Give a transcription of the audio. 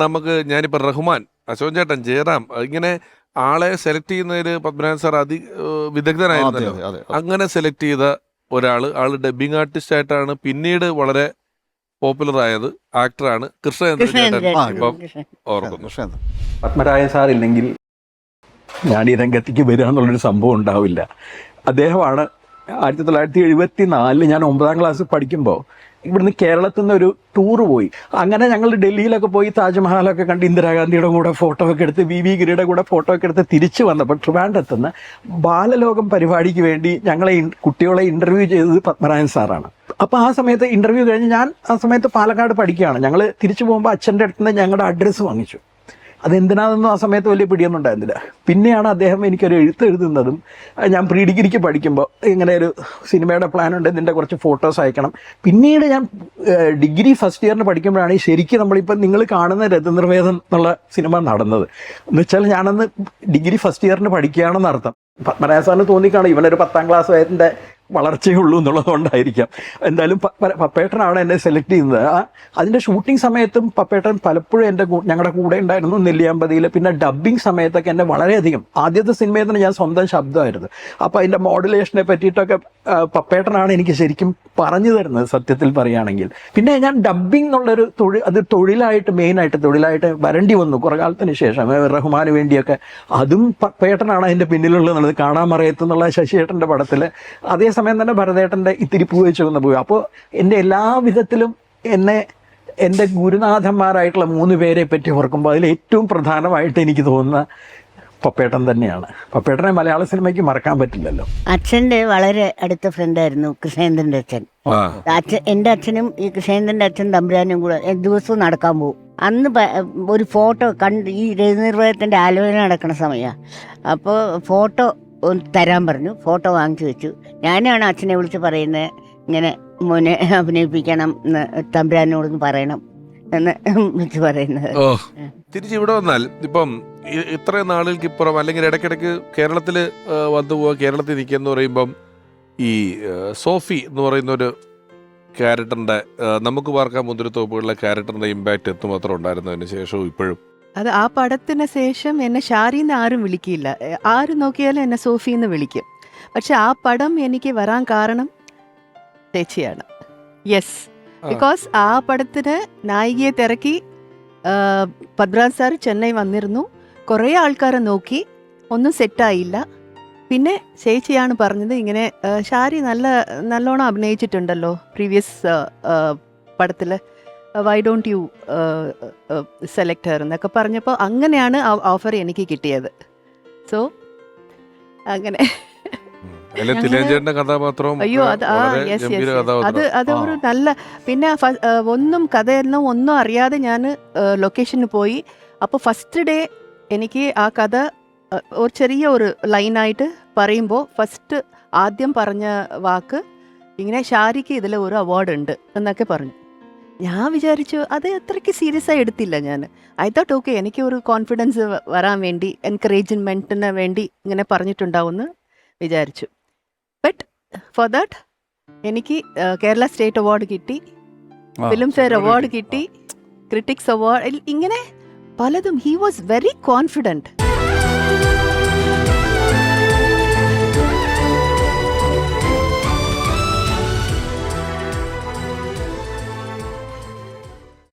നമുക്ക് ഞാനിപ്പോൾ റഹ്മാൻ അശോകൻ ചേട്ടൻ ജയറാം ഇങ്ങനെ ആളെ സെലക്ട് ചെയ്യുന്നതിൽ പത്മനാഭൻ സാർ അതി വിദഗ്ധനായിരുന്നു അതെ അതെ അതെ. അങ്ങനെ സെലക്ട് ചെയ്ത ഒരാൾ ആൾ ഡബിങ് ആർട്ടിസ്റ്റ് ആയിട്ടാണ് പിന്നീട് വളരെ പോപ്പുലർ ആയത് ആക്ടറാണ് കൃഷ്ണചന്ദ്രൻ ഇപ്പം കൃഷ്ണൻ ഓർക്കുന്നു. പത്മരാജൻ സാർ ഇല്ലെങ്കിൽ ഞാൻ ഈ രംഗത്തേക്ക് വരിക എന്നുള്ളൊരു സംഭവം ഉണ്ടാവില്ല. അദ്ദേഹമാണ് ആയിരത്തി തൊള്ളായിരത്തി എഴുപത്തി നാലിൽ ഞാൻ ഒമ്പതാം ക്ലാസ് പഠിക്കുമ്പോൾ ഇവിടുന്ന് കേരളത്തിൽ നിന്ന് ഒരു ടൂർ പോയി. അങ്ങനെ ഞങ്ങൾ ഡൽഹിയിലൊക്കെ പോയി താജ്മഹലൊക്കെ കണ്ട് ഇന്ദിരാഗാന്ധിയുടെ കൂടെ ഫോട്ടോ ഒക്കെ എടുത്ത് വി വി ഗിരിയുടെ കൂടെ ഫോട്ടോ ഒക്കെ എടുത്ത് തിരിച്ചു വന്നപ്പോൾ ട്രിവാൻഡത്തുനിന്ന് ബാലലോകം പരിപാടിക്ക് വേണ്ടി ഞങ്ങളെ കുട്ടികളെ ഇന്റർവ്യൂ ചെയ്തത് പത്മനാഭൻ സാറാണ്. അപ്പോൾ ആ സമയത്ത് ഇന്റർവ്യൂ കഴിഞ്ഞ് ഞാൻ ആ സമയത്ത് പാലക്കാട് പഠിക്കുകയാണ്. ഞങ്ങൾ തിരിച്ചു പോകുമ്പോൾ അച്ഛന്റെ അടുത്ത് നിന്ന് ഞങ്ങളുടെ അഡ്രസ്സ് വാങ്ങിച്ചു. അതെന്തിനാണെന്നും ആ സമയത്ത് വലിയ പിടിയൊന്നും ഉണ്ടായിരുന്നില്ല. പിന്നെയാണ് അദ്ദേഹം എനിക്കൊരു എഴുത്ത് എഴുതുന്നതും ഞാൻ പ്രീ ഡിഗ്രിക്ക് പഠിക്കുമ്പോൾ ഇങ്ങനെ ഒരു സിനിമയുടെ പ്ലാൻ ഉണ്ട് ഇതിന്റെ കുറച്ച് ഫോട്ടോസ് അയക്കണം. പിന്നീട് ഞാൻ ഡിഗ്രി ഫസ്റ്റ് ഇയറിന് പഠിക്കുമ്പോഴാണ് ഈ ശരിക്കും നമ്മളിപ്പോൾ നിങ്ങൾ കാണുന്ന രഥനിർവേദം എന്നുള്ള സിനിമ നടന്നത്. എന്ന് വെച്ചാൽ ഞാനന്ന് ഡിഗ്രി ഫസ്റ്റ് ഇയറിന് പഠിക്കുകയാണെന്ന് അർത്ഥം പത്മനാഭ സാറിന് തോന്നിക്കാണ് ഇവനൊരു പത്താം ക്ലാസ് വയതിന്റെ വളർച്ചയേ ഉള്ളൂ എന്നുള്ളതുകൊണ്ടായിരിക്കാം. എന്തായാലും പപ്പേട്ടൻ എന്നെ സെലക്ട് ചെയ്യുന്നത്. അതിന്റെ ഷൂട്ടിംഗ് സമയത്തും പപ്പേട്ടൻ പലപ്പോഴും എന്റെ ഞങ്ങളുടെ കൂടെ ഉണ്ടായിരുന്നു നെല്ലിയാമ്പതിയിൽ പിന്നെ ഡബ്ബിംഗ് സമയത്തൊക്കെ എന്നെ വളരെയധികം ആദ്യത്തെ സിനിമയിൽ തന്നെ ഞാൻ സ്വന്തം ശബ്ദമായിരുന്നു. അപ്പോൾ അതിന്റെ മോഡുലേഷനെ പറ്റിയിട്ടൊക്കെ പപ്പേട്ടനാണ് എനിക്ക് ശരിക്കും പറഞ്ഞു തരുന്നത് സത്യത്തിൽ പറയുകയാണെങ്കിൽ പിന്നെ ഞാൻ ഡബ്ബിംഗ് എന്നുള്ളൊരു തൊഴിൽ അത് തൊഴിലായിട്ട് മെയിനായിട്ട് തൊഴിലായിട്ട് വരേണ്ടി വന്നു കുറേ കാലത്തിന് ശേഷം. റഹ്മാന് വേണ്ടിയൊക്കെ. അതും പപ്പേട്ടനാണ് അതിന്റെ പിന്നിലുള്ളത് കാണാൻ മറയത്തെന്നുള്ള ശശിയേട്ടന്റെ പടത്തിൽ അതേസമയം തന്നെ ഭരതേട്ടന്റെ ഇത്തിരി പൂ വെച്ച് വന്ന പോയി അപ്പോൾ എന്റെ എല്ലാ വിധത്തിലും എന്നെ എന്റെ ഗുരുനാഥന്മാരായിട്ടുള്ള മൂന്ന് പേരെ പറ്റി ഓർക്കുമ്പോൾ അതിൽ ഏറ്റവും പ്രധാനമായിട്ട് എനിക്ക് തോന്നുന്ന പപ്പേട്ടൻ തന്നെയാണ്. പപ്പേട്ടനെ മലയാള സിനിമയ്ക്ക് മറക്കാൻ പറ്റില്ലല്ലോ. അച്ഛന്റെ വളരെ അടുത്ത ഫ്രണ്ടായിരുന്നു കൃഷ്ണേന്ദ്രന്റെ അച്ഛൻ. അച്ഛൻ എന്റെ അച്ഛനും ഈ കൃഷ്ണേന്ദ്രന്റെ അച്ഛൻ തമ്പുരാനും കൂടെ ദിവസവും നടക്കാൻ പോകും. അന്ന് ഒരു ഫോട്ടോ കണ്ട് ഈ രജനിർവഹത്തിന്റെ ആലോചന നടക്കുന്ന സമയമാണ് അപ്പോൾ ഫോട്ടോ തരാൻ പറഞ്ഞു. ഫോട്ടോ വാങ്ങിച്ചു വെച്ചു. ഞാനാണ് അച്ഛനെ വിളിച്ച് പറയുന്നത് ഇങ്ങനെ മോനെ അഭിനയിപ്പിക്കണം എന്ന് തമ്പുരാനോടൊന്ന് പറയണം എന്ന് വിളിച്ച് പറയുന്നത്. തിരിച്ച് ഇവിടെ വന്നാൽ ഇപ്പം ഇത്രയും നാളുകൾക്ക് ഇപ്പുറം അല്ലെങ്കിൽ ഇടയ്ക്കിടയ്ക്ക് കേരളത്തിൽ വന്നു പോവുക കേരളത്തിൽ നിൽക്കുക എന്ന് പറയുമ്പം ഈ സോഫി എന്ന് പറയുന്ന ഒരു ക്യാരക്ടറിന്റെ ആ, നമുക്ക് പാർക്കാൻ മുന്തിരി തോപ്പുകളിലെ ക്യാരക്ടറിന്റെ ഇമ്പാക്ട് എത്തുമാത്രം ഉണ്ടായിരുന്നതിന് ശേഷവും ഇപ്പോഴും. അത് ആ പടത്തിന് ശേഷം എന്നെ ഷാരിന്ന് ആരും വിളിക്കില്ല. ആരും നോക്കിയാലും എന്നെ സോഫിന്ന് വിളിക്കും. പക്ഷെ ആ പടം എനിക്ക് വരാൻ കാരണം ചേച്ചിയാണ്. യെസ് ബിക്കോസ് ആ പടത്തിന് നായികയെ തിരക്കി പത്മരാജ് സാർ ചെന്നൈ വന്നിരുന്നു. കുറേ ആൾക്കാരെ നോക്കി. ഒന്നും സെറ്റായില്ല പിന്നെ ചേച്ചിയാണ് പറഞ്ഞത് ഇങ്ങനെ ഷാരി നല്ല നല്ലോണം അഭിനയിച്ചിട്ടുണ്ടല്ലോ പ്രീവിയസ് പടത്തിൽ why don't you select her എന്നൊക്കെ പറഞ്ഞപ്പോൾ അങ്ങനെയാണ് ആ ഓഫർ എനിക്ക് കിട്ടിയത്. സോ അങ്ങനെ. കഥാപാത്രവും അയ്യോ അത് ആ യെസ് യെസ് അത് അത് ഒരു നല്ല പിന്നെ ഒന്നും കഥയൊന്നും ഒന്നും അറിയാതെ ഞാൻ ലൊക്കേഷന് പോയി. അപ്പോൾ ഫസ്റ്റ് ഡേ എനിക്ക് ആ കഥ ഒരു ചെറിയ ഒരു ലൈനായിട്ട് പറയുമ്പോൾ ഫസ്റ്റ് ആദ്യം പറഞ്ഞ വാക്ക് ഇങ്ങനെ ഷാരിക്ക് ഇതിൽ ഒരു അവാർഡ് ഉണ്ട് എന്നൊക്കെ പറഞ്ഞു. ഞാൻ വിചാരിച്ചു അത് അത്രയ്ക്ക് സീരിയസ് ആയി എടുത്തില്ല ഞാൻ. ഐ തോട്ട് ഓക്കെ എനിക്ക് ഒരു കോൺഫിഡൻസ് വരാൻ വേണ്ടി എൻകറേജ്മെന്റിന് വേണ്ടി ഇങ്ങനെ പറഞ്ഞിട്ടുണ്ടാവുമെന്ന് വിചാരിച്ചു. ബട്ട് ഫോർ ദാറ്റ് എനിക്ക് കേരള സ്റ്റേറ്റ് അവാർഡ് കിട്ടി. ഫിലിം ഫെയർ അവാർഡ് കിട്ടി. ക്രിട്ടിക്സ് അവാർഡ് ഇങ്ങനെ പലതും. He was very confident